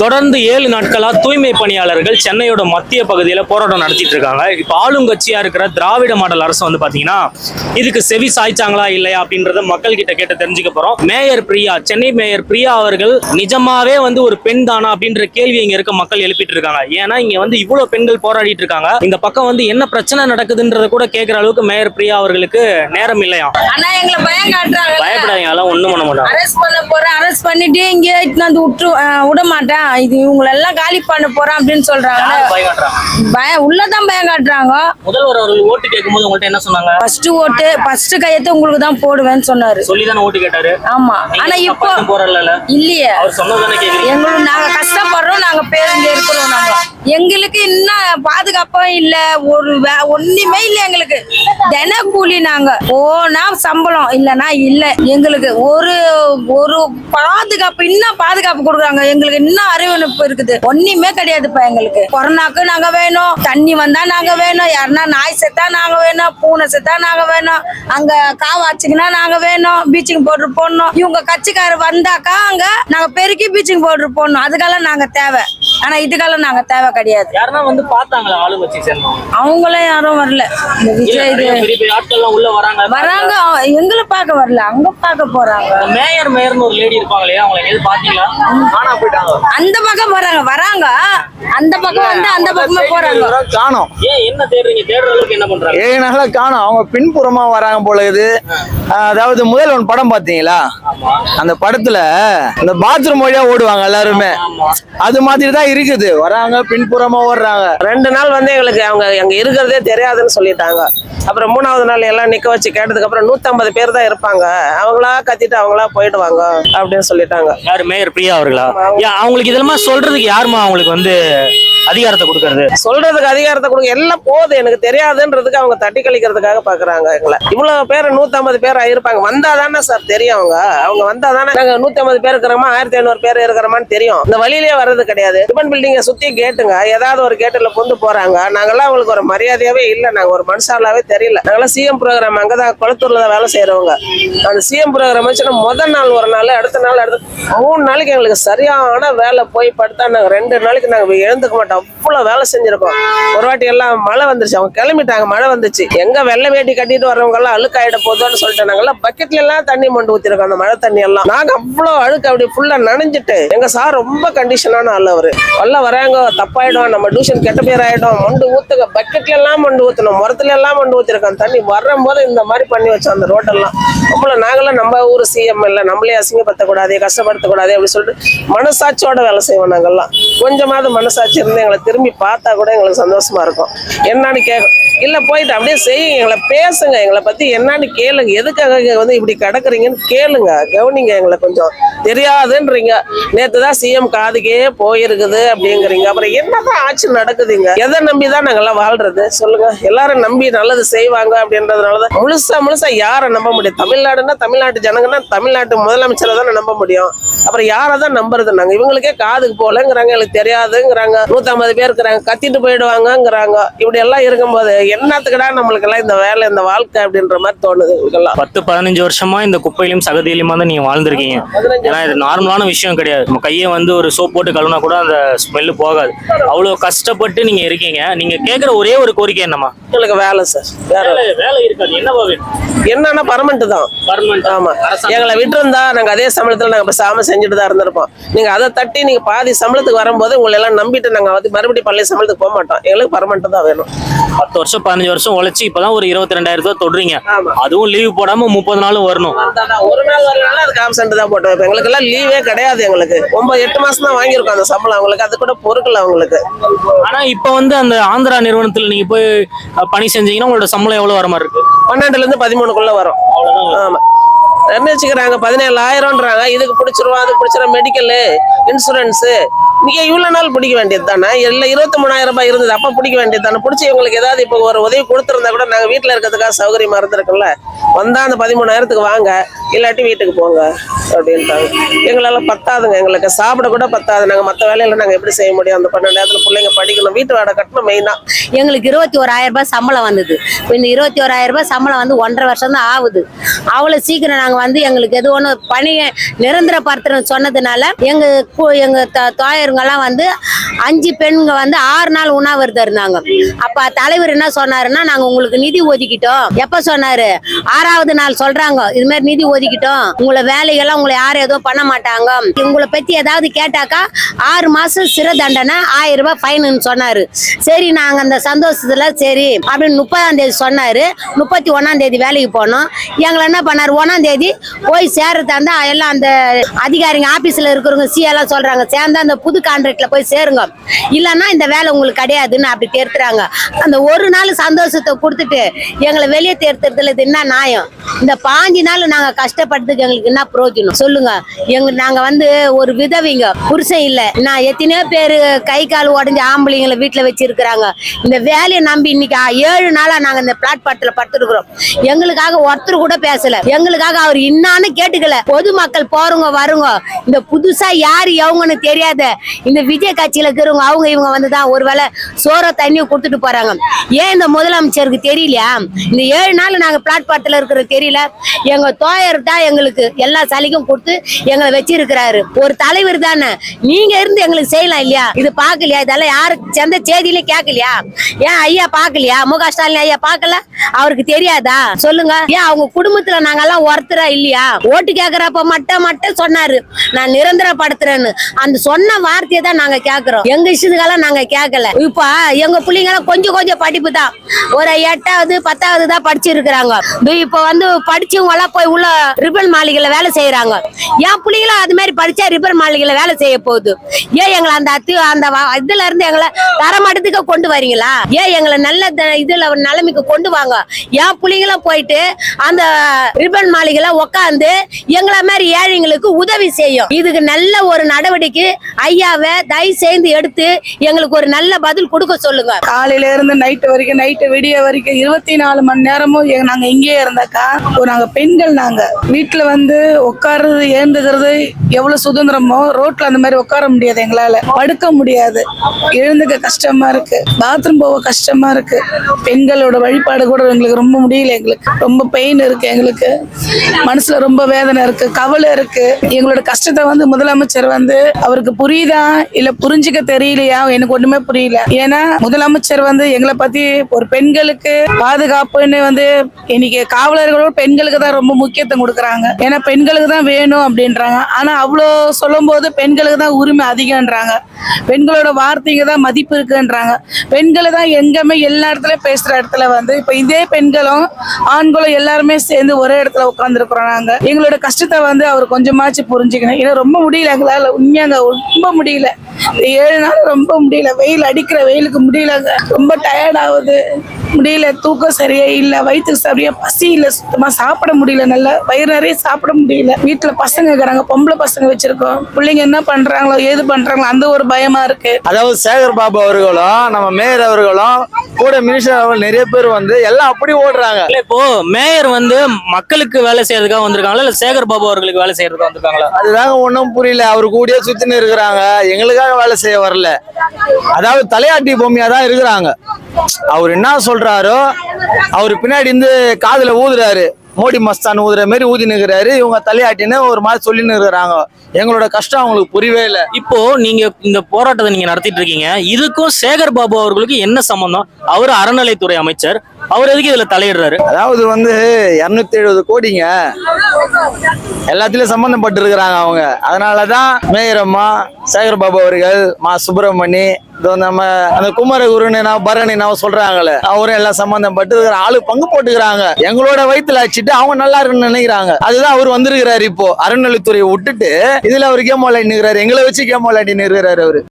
தொடர்ந்து ஏழு நாட்களா தூய்மை பணியாளர்கள் சென்னையோட மத்திய பகுதியில் போராட்டம் நடத்திட்டு இருக்காங்க. இப்போ ஆளுங்கட்சியா இருக்கிற திராவிட மாடல் அரசு வந்து பாத்தீங்கன்னா இதுக்கு செவி சாய்ச்சாங்களா இல்லையா அப்படின்றத மக்கள் கிட்ட கேட்டு தெரிஞ்சுக்க போறோம். மேயர் பிரியா சென்னை மேயர் பிரியா அவர்கள் நிஜமாவே வந்து ஒரு பெண் தானா அப்படின்ற கேள்வி இங்க இருக்க மக்கள் எழுப்பிட்டு இருக்காங்க. ஏன்னா இங்க வந்து இவ்வளவு பெண்கள் போராடிட்டு இருக்காங்க. இந்த பக்கம் வந்து என்ன பிரச்சனை நடக்குதுன்றத கூட கேட்கிற அளவுக்கு மேயர் பிரியா அவர்களுக்கு நேரம் இல்லையா? பயப்படாதீங்க அதெல்லாம் ஒண்ணும் பண்ண மாட்டாங்க. அரெஸ்ட் பண்ணிட்டு இங்கே வந்து விட்டு விட மாட்டேன் இது இவங்களை எல்லாம் காலி பண்ண போறேன் அப்படின்னு சொல்றாங்க. பயம் உள்ளதான் பயம் காட்டுறாங்க. முதல்வர் அவர்கள் ஓட்டு கேட்கும்போது உங்கள்ட்ட என்ன சொன்னாங்க? ஃபர்ஸ்ட் ஓட்டு ஃபர்ஸ்ட் கையத்தை உங்களுக்கு தான் போடுவேன்னு சொன்னாரு. சொல்லி தானே ஓட்டு கேட்டாரு? ஆமா. ஆனா இப்போ இல்லையே. அவர் சொன்னதானே கேக்குறீங்க? எங்களுக்கு நாங்க கஷ்டப்படுறோம் நாங்க பேருந்து இருக்கிறோம் நாங்க. எங்களுக்கு இன்னும் பாதுகாப்பா இல்ல. ஒரு ஒண்ணுமே இல்ல எங்களுக்கு. தின கூலி நாங்க. போனா சம்பளம் இல்லனா இல்ல எங்களுக்கு. ஒரு ஒரு பாதுகாப்பு இன்னும் பாதுகாப்பு கொடுக்குறாங்க. எங்களுக்கு இன்னும் அறிவிப்பு இருக்குது. ஒண்ணுமே கிடையாதுப்பா எங்களுக்கு. கொரோனாக்கு நாங்க வேணும். தண்ணி வந்தா நாங்க வேணும். யாருன்னா நாய் செத்தா நாங்க வேணும். பூனை செத்தா நாங்க வேணும். அங்க காவாச்சுக்குன்னா நாங்க வேணும். பீச்சிங் பவுடர் போடணும். இவங்க கட்சிக்காரர் வந்தாக்கா அங்க நாங்க பெருக்கி பீச்சிங் பவுடர் போடணும். அதுக்கெல்லாம் நாங்க தேவை. ஆனா இதுக்கெல்லாம் நாங்க தேவை கிடையாது. யாருன்னா வந்து பார்த்தாங்களா சேர்ந்தவங்க அவங்களே யாரும் வரல. இந்த விஜய் இது ஆட்கள்லாம் உள்ள வராங்க. வராங்க. எங்களை பார்க்க வரல. அங்க பார்க்க போறாங்க. மேயர் மேயர்னு ஒரு லேடி இருப்பாங்க இல்லையா? அவங்களை எது பாத்தீங்களா போயிட்டாங்க. அந்த பக்கம் போறாங்க வராங்க. அந்த பக்கம் வந்து அந்த பக்கமே போறாங்க. காணோம். ஏன் என்ன தேடுறீங்க? தேடுற அளவுக்கு என்ன பண்றாங்க? நாளா காணோம். அவங்க பின்புறமா வராங்க போல இது அதாவது முதல்வன் படம் பாத்தீங்களா அந்த படத்துல அந்த பாத்ரூம் வழியா ஓடுவாங்க எல்லாருமே. அது மாதிரி தான் இருக்குது. வராங்க பின்புறமா ஓடுறாங்க. ரெண்டு நாள் வந்து எங்களுக்கு அவங்க அங்க இருக்கிறதே தெரியாதுன்னு சொல்லிட்டாங்க. அப்புறம் மூணாவது நாள் எல்லாம் நிக்க வச்சு கேட்டதுக்கு அப்புறம் நூத்தம்பது பேர் தான் இருப்பாங்க. அவங்களா கத்திட்டு அவங்களா போயிடுவாங்க அப்படின்னு சொல்லிட்டாங்க. யாரு மேயர் பிரியா அவர்களா? அவங்களுக்கு இதெல்லாம் சொல்றதுக்கு யாருமா அவங்களுக்கு வந்து yeah. அதிகாரத்தை கொடுக்கறது. சொல்றதுக்கு அதிகாரத்தை கொடுக்க எல்லாம் போகுது. எனக்கு தெரியாதுன்றதுக்கு அவங்க தட்டி கழிக்கிறதுக்காக பாக்குறாங்க எங்களை. இவ்வளவு பேர் நூத்தம்பது பேர் இருப்பாங்க வந்தா தானே சார் தெரியும் அவங்க. அவங்க வந்தா தானே நாங்க நூத்தம்பது பேர் இருக்கிறோமா? ஆயிரத்தி ஐநூறு பேர் இருக்கிறோமான்னு தெரியும். இந்த வழியிலேயே வர்றது கிடையாது. டிபன் பில்டிங்கை சுத்தி கேட்டுங்க ஏதாவது ஒரு கேட்டுல பொந்து போறாங்க. நாங்கெல்லாம் அவங்களுக்கு ஒரு மரியாதையாவே இல்ல. நாங்க ஒரு மனுஷாலாவே தெரியல. நாங்களாம் சிஎம் ப்ரோக்ராம் அங்கதான் குளத்தூர்ல தான் வேலை செய்யறவங்க அந்த சிஎம் ப்ரோக்ராம் வச்சுன்னா முதல் நாள் ஒரு நாள் அடுத்த நாள் அடுத்த மூணு நாளைக்கு எங்களுக்கு சரியான வேலை போய் படுத்தா நாங்க ரெண்டு நாளைக்கு நாங்க எழுந்துக்க மாட்டோம். அவ்வளோ வேலை செஞ்சிருக்கோம். ஒரு வாட்டி எல்லாம் மழை வந்துருச்சு. அவங்க கிளம்பிட்டாங்க மழை வந்துச்சு. எங்கே வெள்ளை வேட்டி கட்டிட்டு வர்றவங்க எல்லாம் அழுக்காயிட போதும்னு சொல்லிட்டு நாங்கெல்லாம் பக்கெட்ல எல்லாம் தண்ணி மண்டு ஊற்றிருக்கோம் அந்த மழை தண்ணி எல்லாம். நாங்கள் அவ்வளோ அழுக்கு அப்படி ஃபுல்லாக நனைஞ்சிட்டு எங்கள் சார் ரொம்ப கண்டிஷனான ஆள் அவர். வல்ல வராங்க தப்பாயிடும் நம்ம டியூஷன் கெட்ட பேர் ஆகிடும் மண்டு ஊற்றுக்க பக்கெட்ல எல்லாம் மண்டு ஊற்றணும் முரத்துல எல்லாம் மண்டு ஊத்திருக்கோம். தண்ணி வரும்போது இந்த மாதிரி பண்ணி வச்சோம் அந்த ரோட்டெல்லாம் நம்மள நாங்களாம் நம்ம ஊர் சிஎம் இல்லை நம்மளே அசிங்கப்படுத்தக்கூடாது கஷ்டப்படுத்தக்கூடாது அப்படின்னு சொல்லிட்டு மனசாட்சியோட வேலை செய்வோம் நாங்கள்லாம் கொஞ்சமாவது மனசாட்சி இருந்து எங்களை திரும்பி பார்த்தா கூட எங்களுக்கு சந்தோஷமா இருக்கும். என்னன்னு கேட்கும் இல்லை போயிட்டு அப்படியே செய்யுங்க எங்களை பேசுங்க. எங்களை பற்றி என்னன்னு கேளுங்க. எதுக்காக இங்கே வந்து இப்படி கிடக்குறீங்கன்னு கேளுங்க. கவனிங்க எங்களை கொஞ்சம் தெரியாதுன்றீங்க. நேற்று தான் சிஎம் காதுக்கே போயிருக்குது அப்படிங்கிறீங்க. அப்புறம் என்னதான் ஆட்சி நடக்குதுங்க? எதை நம்பி தான் நாங்கள்லாம் வாழ்றது? சொல்லுங்க. எல்லாரும் நம்பி நல்லது செய்வாங்க அப்படின்றதுனால தான் முழுசா முழுசா யாரை நம்ப முடியும்? தமிழ்நாடுன்னா தமிழ்நாட்டு ஜனங்கன்னா தமிழ்நாட்டு முதலமைச்சரை தானே நம்ப முடியும். அப்புறம் யாரை தான் நம்புறது நாங்கள் இவங்களுக்கே காதுக்கு போகலங்கிறாங்க. எங்களுக்கு தெரியாதுங்கிறாங்க. நூற்றம்பது பேர் இருக்கிறாங்க. கத்திட்டு போயிடுவாங்கங்கிறாங்க. இப்படி எல்லாம் இருக்கும்போது என்னத்துக்குடா நம்மளுக்கு எல்லாம் இந்த வேலை இந்த வாழ்க்கை அப்படின்ற மாதிரி தோணுது இவங்களுக்கெல்லாம் பத்து பதினஞ்சு வருஷமா இந்த குப்பையிலும் சகதியிலுமா தான் நீங்க வாழ்ந்திருக்கீங்க. ஏன்னா இது நார்மலான விஷயம் கிடையாது. நம்ம கையை வந்து ஒரு சோப் போட்டு கழுவினா கூட அந்த ஸ்மெல்லு போகாது. அவ்வளவு கஷ்டப்பட்டு நீங்க இருக்கீங்க. நீங்க கேக்குற ஒரே ஒரு கோரிக்கை என்னமா எங்களுக்கு வேலை சார். வேற வேலை இருக்காது. என்னவா என்னன்னா பர்மனெண்ட் தான். பர்மனன்ட் ஆமா. எங்களை விட்டுருந்தா நாங்க அதே சம்பளத்துல நாங்க பேசாம செஞ்சுட்டு தான் இருந்திருப்போம். நீங்க அதை தட்டி நீங்க பாதி சம்பளத்துக்கு வரும்போது உங்களை எல்லாம் நம்பிட்டு நாங்க வந்து மறுபடியும் பழைய சம்பளத்துக்கு போக மாட்டோம். எங்களுக்கு பர்மனெண்ட் தான் வேணும். பத்து வருஷம் பதினஞ்சு வருஷம் உழைச்சு இப்பதான் ஒரு இருபத்தி ரெண்டாயிரம் ரூபாய் தொடுறீங்க. அதுவும் லீவ் போடாம முப்பது நாளும் வரணும். ஒரு நாள் வரனால அதுக்கு ஆப்சென்ட் தான் போட்டு வைப்போம் எங்களுக்கு எல்லாம் லீவே கிடையாது எங்களுக்கு. ஒன்பது எட்டு மாசம் தான் வாங்கியிருக்கோம் அந்த சம்பளம். அவங்களுக்கு அது கூட பொறுக்கல அவங்களுக்கு. ஆனா இப்ப வந்து அந்த ஆந்திரா நிறுவனத்துல நீங்க போய் பணி செஞ்சீங்கன்னா உங்களோட சம்பளம் எவ்வளவு வர மாதிரி இருக்கு? பன்னெண்டுல இருந்து பதிமூணுக்குள்ள வரும். ஆமா. என்ன வச்சுக்கிறாங்க? பதினேழாயிரம்ன்றாங்க. இதுக்கு பிடிச்சிருவோம் அதுக்கு பிடிச்சிரும் மெடிக்கலு இன்சூரன்ஸு நீங்கள் இவ்வளோ நாள் பிடிக்க வேண்டியது தானே? இல்லை இருபத்தி மூணாயிரம் ரூபாய் இருந்தது அப்போ பிடிக்க வேண்டியது தானே? பிடிச்சி இவங்களுக்கு ஏதாவது இப்போ ஒரு உதவி கொடுத்துருந்தா கூட நாங்கள் வீட்டில் இருக்கிறதுக்காக சௌகரியமாக இருந்திருக்குல்ல வந்தால் அந்த பதிமூணாயிரத்துக்கு வாங்க இல்லாட்டி வீட்டுக்கு போங்க அப்படின்ட்டாங்க. எங்களால் பத்தாதுங்க எங்களுக்கு சாப்பிட கூட பத்தாது. நாங்கள் மற்ற வேலையில் நாங்கள் எப்படி செய்ய முடியும்? அந்த பன்னெண்டு பிள்ளைங்க படிக்கணும் வீட்டு வாடகை கட்டணும் மெயினாக எங்களுக்கு இருபத்தி ஓராயிரம் ரூபாய் சம்பளம் வந்தது. இப்ப இந்த இருபத்தி ஓராயிரம் ரூபாய் சம்பளம் வந்து ஒன்றரை வருஷம் தான் ஆகுது. அவ்வளோ சீக்கிரம் நாங்கள் வந்து எங்களுக்கு எது ஒன்று பணியை நிரந்தரப்படுத்துறோம் சொன்னதுனால எங்கள் கு- எங்க த- தாயருங்கெல்லாம் வந்து அஞ்சு பெண்கள் வந்து ஆறு நாள் உண்ணாவிரதம் இருந்தாங்க. அப்ப தலைவர் என்ன சொன்னாருன்னா நாங்க உங்களுக்கு நிதி ஒதுக்கிட்டோம். எப்ப சொன்னாரு? ஆறாவது நாள் சொல்றாங்க இது மாதிரி நிதி ஒதுக்கிட்டோம். உங்களை வேலைகள்லாம் உங்களை யாரும் எதுவும் பண்ண மாட்டாங்க. உங்களை பத்தி ஏதாவது கேட்டாக்கா ஆறு மாசம் சிறை தண்டனை ஆயிரம் ரூபாய் ஃபைனுன்னு சொன்னாரு. சரி நாங்க அந்த சந்தோஷத்துல சரி அப்படின்னு முப்பதாம் தேதி சொன்னாரு. முப்பத்தி ஒன்னாம் தேதி வேலைக்கு போனோம். எங்களை என்ன பண்ணாரு? ஒன்னாம் தேதி போய் சேர்றதா இருந்தால் எல்லாம் அந்த அதிகாரிங்க ஆபீஸ்ல இருக்கிறவங்க சிஎல்லாம் எல்லாம் சொல்றாங்க சேர்ந்து அந்த புது கான்ட்ராக்ட்ல போய் சேருங்க. இல்லைன்னா இந்த வேலை உங்களுக்கு கிடையாதுன்னு அப்படி தேர்த்துறாங்க. அந்த ஒரு நாள் சந்தோஷத்தை கொடுத்துட்டு எங்களை வெளியே தேர்த்துறதுல இது என்ன நியாயம்? இந்த பாஞ்சு நாள் நாங்க கஷ்டப்படுறதுக்கு எங்களுக்கு என்ன பிரயோஜனம் சொல்லுங்க. எங்க நாங்க வந்து ஒரு விதவிங்க புருஷன் இல்ல. நான் எத்தனையோ பேர் கை கால் உடஞ்சி ஆம்பளைங்களை வீட்டுல வச்சிருக்கிறாங்க. இந்த வேலையை நம்பி இன்னைக்கு ஏழு நாளா நாங்க இந்த பிளாட்பாட்டில் படுத்துருக்குறோம். எங்களுக்காக ஒருத்தர் கூட பேசல. எங்களுக்காக அவர் இன்னான்னு கேட்டுக்கல. பொதுமக்கள் போறவங்க வருங்க. இந்த புதுசா யாரு எவங்கன்னு தெரியாத இந்த விஜய் கட்சியில இருக்கிறவங்க அவங்க இவங்க வந்துதான் ஒருவேளை சோற தண்ணியை கொடுத்துட்டு போறாங்க. ஏன் இந்த முதலமைச்சருக்கு தெரியலையா? இந்த ஏழு நாள் நாங்க பிளாட்பாட்டில் இருக்கிற தெரியல. எங்க தோயர் தான் எங்களுக்கு எல்லா சலுகையும் கொடுத்து எங்களை வச்சிருக்கிறாரு. ஒரு தலைவர் தானே. நீங்க இருந்து எங்களுக்கு செய்யலாம் இல்லையா? இது பாக்கலையா இதெல்லாம் யாரு எந்த செய்தியிலும் கேட்கலையா? ஏன் ஐயா பாக்கலையா மு க ஸ்டாலின் ஐயா பாக்கல அவருக்கு தெரியாதா? சொல்லுங்க. ஏன் அவங்க குடும்பத்துல நாங்கெல்லாம் ஒருத்தரா இல்லையா? ஓட்டு கேக்குறப்ப மட்டும் மட்டும் சொன்னாரு. நான் நிரந்தரப்படுத்துறேன்னு அந்த சொன்ன வார்த்தையை தான் நாங்க கேட்கறோம் எங்க இஷ்டத்துக்கெல்லாம் நாங்க கேட்கல இப்ப எங்க பிள்ளைங்க எல்லாம் கொஞ்சம் கொஞ்சம் படிப்பு தான். ஒரு எட்டாவது பத்தாவது தான் படிச்சிருக்கிறாங்க. இது இப்ப வந்து படிச்சவங்க எல்லாம் போய் உள்ள ரிப்பன் மாளிகையில வேலை செய்யறாங்க என் பிள்ளைங்களும் அது மாதிரி படிச்சா ரிப்பன் மாளிகையில வேலை செய்ய போகுது. ஏன் எங்களை அந்த அத்தி அந்த இதுல இருந்து எங்களை தரமட்டத்துக்கு கொண்டு வரீங்களா? ஏன் எங்களை நல்ல இதுல நிலைமைக்கு கொண்டு வாங்க? என் பிள்ளைங்களும் போயிட்டு அந்த ரிப்பன் மாளிகையில உட்காந்து எங்களை மாதிரி ஏழைங்களுக்கு உதவி செய்யும். இதுக்கு நல்ல ஒரு நடவடிக்கை ஐயாவை தயவு செய்து எடுத்து எங்களுக்கு ஒரு நல்ல பதில் கொடுக்க சொல்லுங்க. காலையில இருந்து நைட்டு வரைக்கும் நைட்டு விடிய வரைக்கும் இருபத்தி நாலு மணி நேரமும் நாங்க இங்கேயே இருந்தாக்கா. நாங்க பெண்கள் நாங்க. வீட்டுல வந்து உட்காருறது ஏந்துகிறது எவ்வளவு சுதந்திரமோ ரோட்ல அந்த மாதிரி உட்கார முடியாது எங்களால. படுக்க முடியாது. எழுந்துக்க கஷ்டமா இருக்கு. பாத்ரூம் போக கஷ்டமா இருக்கு. பெண்களோட வழிபாடு கூட எங்களுக்கு ரொம்ப முடியல எங்களுக்கு. ரொம்ப பெயின் இருக்கு எங்களுக்கு. மனசுல ரொம்ப வேதனை இருக்கு. கவலை இருக்கு. எங்களோட கஷ்டத்தை வந்து முதலமைச்சர் வந்து வந்து அவருக்கு புரியுதா? இல்ல புரிஞ்சுக்க தெரியலையா? எனக்கு ஒண்ணுமே புரியல. ஏன்னா முதலமைச்சர் வந்து எங்களை பத்தி ஒரு பெண்களுக்கு பாதுகாப்புன்னு வந்து இன்னைக்கு காவலர்களோட பெண்களுக்கு தான் ரொம்ப முக்கியத்துவம் கொடுக்குறாங்க. ஏன்னா பெண்களுக்கு தான் வேணும் அப்படின்றாங்க. ஆனா அவ்வளோ சொல்லும்போது பெண்களுக்கு தான் உரிமை அதிகம்ன்றாங்க. பெண்களோட வார்த்தைங்க தான் மதிப்பு இருக்குன்றாங்க. பெண்களை தான் எங்கேயுமே எல்லா இடத்துலையும் பேசுற இடத்துல வந்து இப்போ இதே பெண்களும் ஆண்களும் எல்லாருமே சேர்ந்து ஒரே இடத்துல உட்காந்துருக்குறோம் நாங்கள் எங்களோட கஷ்டத்தை வந்து அவர் கொஞ்சமாச்சும் புரிஞ்சுக்கணும். ஏன்னா ரொம்ப முடியல எங்களால். உண்மையாங்க ரொம்ப முடியல. இந்த ஏழு நாள் ரொம்ப முடியல. வெயில் அடிக்கிற வெயிலுக்கு முடியலங்க ரொம்ப டயர்ட் ஆகுது. முடியல. தூக்கம் சரியா இல்ல. வயிற்றுக்கு சரியா பசி இல்ல. சுத்தமா சாப்பிட முடியல. நல்லா வயிறு நிறைய சாப்பிட முடியல. வீட்டுல பசங்க இருக்கிறாங்க பொம்பளை பசங்க வச்சிருக்கோம். பிள்ளைங்க என்ன பண்றாங்களோ ஏது பண்றாங்களோ அந்த ஒரு பயமா இருக்கு. அதாவது சேகர் பாபு அவர்களும் நம்ம மேயர் அவர்களும் கூட மினிஸ்டர் அவர்கள் நிறைய பேர் வந்து எல்லாம் அப்படி ஓடுறாங்க. இப்போ மேயர் வந்து மக்களுக்கு வேலை செய்யறதுக்காக வந்திருக்காங்களா? இல்ல சேகர் பாபு அவர்களுக்கு வேலை செய்யறதுக்காக வந்திருக்காங்களா? அதுதாங்க ஒன்றும் புரியல. அவர் கூடியே சுத்தின்னு இருக்கிறாங்க. எங்களுக்காக வேலை செய்ய வரல. அதாவது தலையாட்டி பொம்மையா தான் இருக்கிறாங்க. அவர் என்ன சொல்றாரோ அவர் பின்னாடி இருந்து காதுல ஊதுறாரு. மோடி மஸ்தான் ஊதுற மாதிரி ஊதி நிற்கிறாரு இவங்க தலையாட்டின்னு ஒரு மாதிரி சொல்லின்னு இருக்கிறாங்க எங்களோட கஷ்டம் அவங்களுக்கு புரியவே இல்லை. இப்போ நீங்க இந்த போராட்டத்தை நீங்க நடத்திட்டு இருக்கீங்க. இதுக்கும் சேகர் பாபு அவர்களுக்கு என்ன சம்பந்தம்? அவர் அறநிலைத்துறை அமைச்சர். அவர் எதுக்கு இதுல தலையிடுறாரு? அதாவது வந்து இரநூத்தி எழுபது கோடிங்க. எல்லாத்துலயும் சம்பந்தப்பட்டு இருக்கிறாங்க அவங்க. அதனாலதான் மேயர் அம்மா சேகர் பாபு அவர்கள் மா சுப்பிரமணி நம்ம அந்த குமரகுருன்னு நான் பரணி நான் சொல்றாங்களே அவரும் எல்லாம் சம்பந்தம் பட்டு ஆளு பங்கு போட்டுக்கிறாங்க. எங்களோட வயிற்றுல அடிச்சிட்டு அவங்க நல்லா இருக்குன்னு நினைக்கிறாங்க. அதுதான் அவர் வந்திருக்கிறாரு இப்போ. அறநிலைத்துறையை விட்டுட்டு இதுல அவர் கேம் விளையாடி நிற்கிறாரு எங்களை வச்சு கேம் விளையாடி நிற்கிறாரு அவரு.